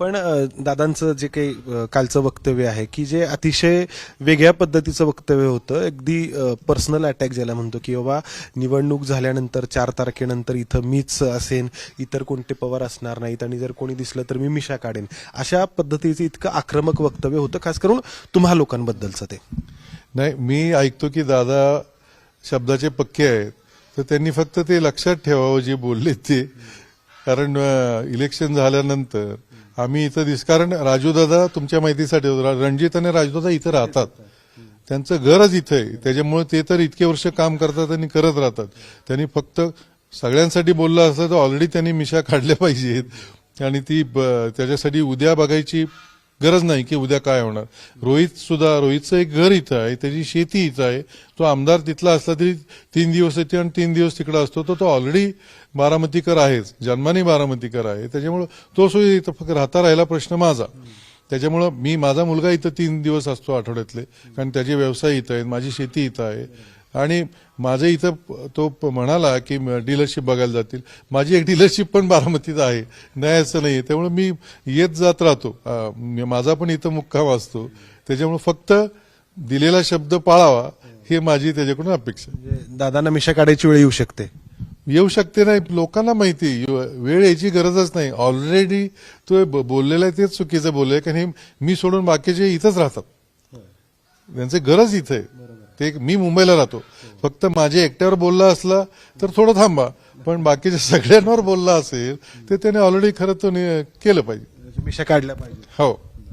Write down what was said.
पण दादांचं जे काही कालचं वक्तव्य आहे की जे अतिशय वेगळ्या पद्धतीचं वक्तव्य होतं अगदी पर्सनल अटॅक ज्याला म्हणतो की बाबा निवडणूक झाल्यानंतर चार तारखेनंतर इथं मीच असेन इतर कोणते पवार असणार नाहीत आणि जर कोणी दिसलं तर मी मिशा काढेन. अशा पद्धतीचं इतकं आक्रमक वक्तव्य होतं खास करून तुम्हा लोकांबद्दलचं ते. नाही मी ऐकतो की दादा शब्दाचे पक्के आहेत. तर त्यांनी फक्त ते लक्षात ठेवावं जे बोलले ते. कारण इलेक्शन झाल्यानंतर आम्ही इथं दिस कारण राजूदादा तुमच्या माहितीसाठी रणजित आणि राजूदादा इथं राहतात. त्यांचं घरच इथं आहे. त्याच्यामुळे ते तर इतके वर्ष काम करतात आणि करत राहतात. त्यांनी फक्त सगळ्यांसाठी बोललं असतं तर ऑलरेडी त्यांनी मिशा काढल्या पाहिजेत. आणि ती ब- त्याच्यासाठी उद्या बघायची गरज नाही की उद्या काय होणार. रोहित सुद्धा रोहितचं एक घर इथं आहे त्याची शेती इथं आहे. तो आमदार तिथला असला तरी तीन दिवस येते आणि तीन दिवस तिकडे असतो. तर तो ऑलरेडी बारामतीकर आहेच. जन्माने बारामतीकर आहे. त्याच्यामुळं तो सो इथं फक्त राहता राहिला प्रश्न माझा. त्याच्यामुळं मी माझा मुलगा इथं तीन दिवस असतो आठवड्यातले. कारण त्याचे व्यवसाय इथं आहेत माझी शेती इथं आहे. आणि माझं इथं तो म्हणाला की डीलरशिप बघायला जातील. माझी एक डीलरशिप पण बारामतीत आहे. नाही असं नाही त्यामुळे मी येत जात राहतो. माझा पण इथं मुक्काम असतो. त्याच्यामुळे फक्त दिलेला शब्द पाळावा हे माझी त्याच्याकडून अपेक्षा. म्हणजे दादांना मिशा काढायची वेळ येऊ शकते. येऊ शकते नाही. लोकांना माहिती वेळ यायची गरजच नाही. ऑलरेडी तो बोललेला आहे तेच चुकीचं बोललंय. कारण हे मी सोडून बाकीचे इथंच राहतात. त्यांचे गरज इथे आहे. ते मी मुंबईला राहतो. फक्त माझे एकट्यावर बोलला असला तर थोडं थांबा. पण बाकीच्या सगळ्यांवर बोलला असेल तर त्याने ऑलरेडी खरं तो नि- केलं पाहिजे. मिशा काढल्या पाहिजे. हो.